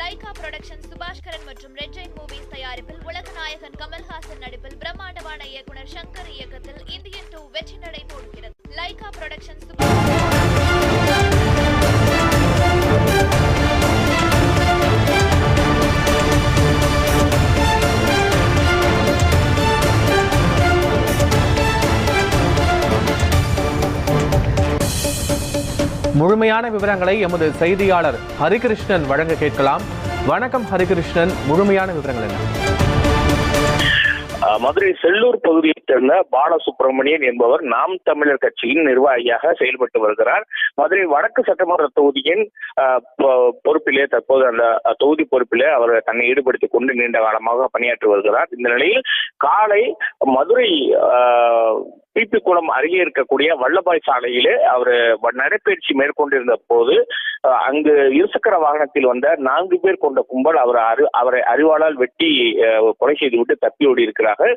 Lyca production Subaskaran மற்றும் red Jain movies தயாரிப்பில் உலகநாயகன் கமல்ஹாசன் நடிப்பில் பிரம்மாண்டமான இயக்குனர் சங்கர் இயக்கத்தில் இந்தியன் டூ வெற்றி நடை போடுகிறது லைகா புரொடக்ஷன் சுபா முழுமையான விவரங்களை எமது செய்தியாளர் ஹரிகிருஷ்ணன் வழங்க கேட்கலாம். வணக்கம் ஹரிகிருஷ்ணன் முழுமையான விவரங்கள் என்ன? மதுரை செல்லூர் பகுதியை சேர்ந்த பாலசுப்ரமணியன் என்பவர் நாம் தமிழர் கட்சியின் நிர்வாகியாக செயல்பட்டு வருகிறார். மதுரை வடக்கு சட்டமன்ற தொகுதியின் பொறுப்பிலே தற்போது அந்த தொகுதி பொறுப்பிலே அவர் தன்னை ஈடுபடுத்திக் கொண்டு நீண்ட காலமாக பணியாற்றி வருகிறார். இந்த நிலையில் காலை மதுரை பிபி குளம் அருகே இருக்கக்கூடிய வல்லபாய் சாலையிலே அவர் நடைபயிற்சி மேற்கொண்டிருந்த போது அங்கு இருசக்கர வாகனத்தில் வந்த நான்கு பேர் கொண்ட கும்பல் அவர் அரு அவரை அறிவாளால் வெட்டி கொலை செய்துவிட்டு தப்பி ஓடி இருக்கிறார்கள்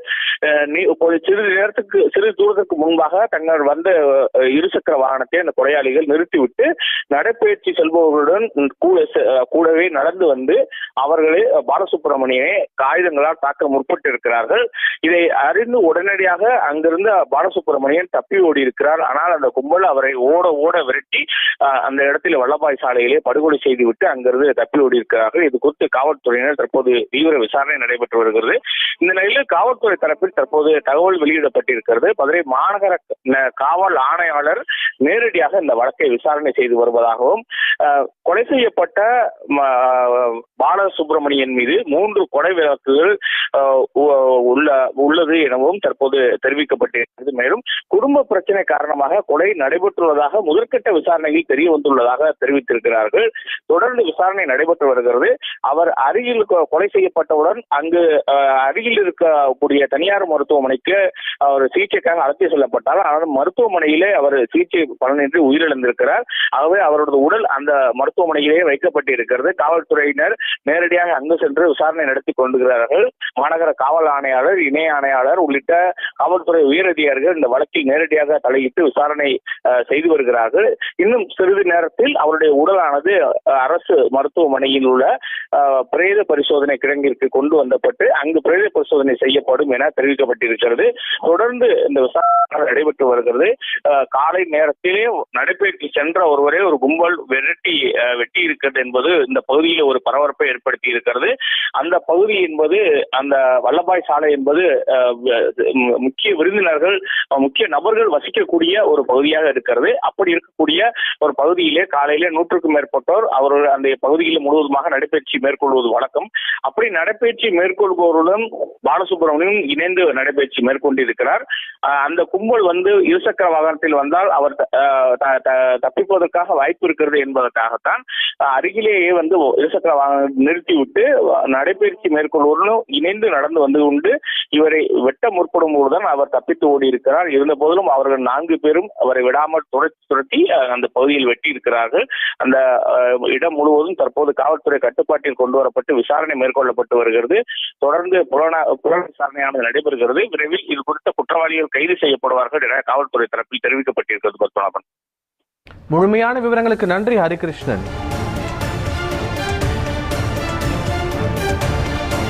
சிறிது நேரத்துக்கு சிறிது தூரத்துக்கு முன்பாக தங்கள் வந்த இருசக்கர வாகனத்தை அந்த கொலையாளிகள் நிறுத்திவிட்டு நடைபயிற்சி செல்பவர்களுடன் கூட கூடவே நடந்து வந்து அவர்களே பாலசுப்ரமணியனை காகிதங்களால் தாக்க முற்பட்டு இருக்கிறார்கள் இதை அறிந்து உடனடியாக அங்கிருந்த பாலசுப்ரமணியன் தப்பி ஓடி இருக்கிறார் ஆனால் அந்த கும்பல் அவரை ஓட ஓட விரட்டி அந்த இடத்தில் வல்லபாய் சாலையிலே படுகொலை செய்துவிட்டு அங்கிருந்து தப்பி ஓடி இருக்கிறார்கள் இது குறித்து காவல்துறையினர் தற்போது தீவிர விசாரணை நடைபெற்று வருகிறது. இந்த நிலையில் காவல்துறை தரப்பில் தற்போது தகவல் வெளியிடப்பட்டிருக்கிறது. மதுரை மாநகர காவல் ஆணையாளர் நேரடியாக இந்த வழக்கை விசாரணை செய்து வருவதாகவும் கொலை செய்யப்பட்ட ம- சுப்பிரமணியன் மீது மூன்று கொலை வழக்குகள் உள்ள உள்ளது எனவும் தற்போது தெரிவிக்கப்பட்டிருக்கிறது. மேலும் குடும்ப பிரச்சனை காரணமாக கொலை நடைபெற்றுள்ளதாக முதற்கட்ட விசாரணையில் தெரிய வந்துள்ளதாக தெரிவித்திருக்கிறார்கள். தொடர்ந்து விசாரணை நடைபெற்று வருகிறது. அவர் அருகில் கொலை செய்யப்பட்டவுடன் அங்கு அருகில் இருக்கக்கூடிய தனியார் மருத்துவமனைக்கு அவர் சிகிச்சைக்காக அழைத்து செல்லப்பட்டார். ஆனால் மருத்துவமனையிலே அவர் சிகிச்சை பலனின்றி உயிரிழந்திருக்கிறார். ஆகவே அவரது உடல் அந்த மருத்துவமனையிலேயே வைக்கப்பட்டிருக்கிறது. காவல்துறையினர் நேரடியாக அங்கு சென்று விசாரணை நடத்தி கொண்டுகிறார்கள் மாநகர காவல் ஆணையாளர் இணை ஆணையாளர் உள்ளிட்ட காவல்துறை உயரதிகாரிகள் இந்த வழக்கில் நேரடியாக தலையிட்டு விசாரணை செய்து வருகிறார்கள். இன்னும் சிறிது நேரத்தில் அவருடைய உடலானது அரசு மருத்துவமனையில் உள்ள பிரேத பரிசோதனை கிடங்கிற்கு கொண்டு வந்தப்பட்டு அங்கு பிரேத பரிசோதனை செய்யப்படும் என தெரிவிக்கப்பட்டிருக்கிறது. தொடர்ந்து இந்த விசாரணை நடைபெற்று வருகிறது. காலை நேரத்திலே நடைபெற்று சென்ற ஒருவரை ஒரு கும்பல் விரட்டி வெட்டி இருக்கிறது என்பது இந்த பகுதியில் ஒரு பரபரப்பை ஏற்படுத்தி இருக்கிறது. அந்த பகுதி என்பது அந்த வல்லபாய் சாலை என்பது முக்கிய விருந்தினர்கள் முக்கிய நபர்கள் வசிக்கக்கூடிய ஒரு பகுதியாக இருக்கிறது. அப்படி இருக்கக்கூடிய ஒரு பகுதியிலே காலையிலே நூற்றுக்கும் மேற்பட்டோர் அவர்கள் அந்த பகுதியில் முழுவதுமாக நடைபயிற்சி மேற்கொள்வது வழக்கம். அப்படி நடைபயிற்சி மேற்கொள்பவருடன் பாலசுப்ரமணியம் இணைந்து நடைபயிற்சி மேற்கொண்டிருக்கிறார். அந்த கும்பல் வந்து இருசக்கர வாகனத்தில் வந்தால் அவர் த- த- த- தப்பிப்பதற்காக வாய்ப்பு இருக்கிறது என்பதற்காகத்தான் அருகிலேயே வந்து இருசக்கர வாகனம் நிறுத்திவிட்டு அஹ், நடைபயிற்சி மேற்கொள்வோரும் இணைந்து நடந்து வந்து கொண்டு இவரை வெட்ட முற்படும் போதுதான் அவர் தப்பித்து ஓடி இருக்கிறார் இருந்த போதிலும் அவர்கள் நான்கு பேரும் அவரை விடாமல் துரத்தி துரத்தி அந்த பகுதியில் வெட்டி இருக்கிறார்கள் அந்த இடம் முழுவதும் தற்போது காவல்துறை கட்டுப்பாட்டில் கொண்டு வரப்பட்டு விசாரணை மேற்கொள்ளப்பட்டு வருகிறது. தொடர்ந்து புலனா புலன விசாரணையானது நடைபெறுகிறது. விரைவில் இது குறித்த குற்றவாளிகள் கைது செய்யப்படுவார்கள் என காவல்துறை தரப்பில் தெரிவிக்கப்பட்டிருக்கிறது பத்மநாபன். முழுமையான விவரங்களுக்கு நன்றி ஹரிகிருஷ்ணன்.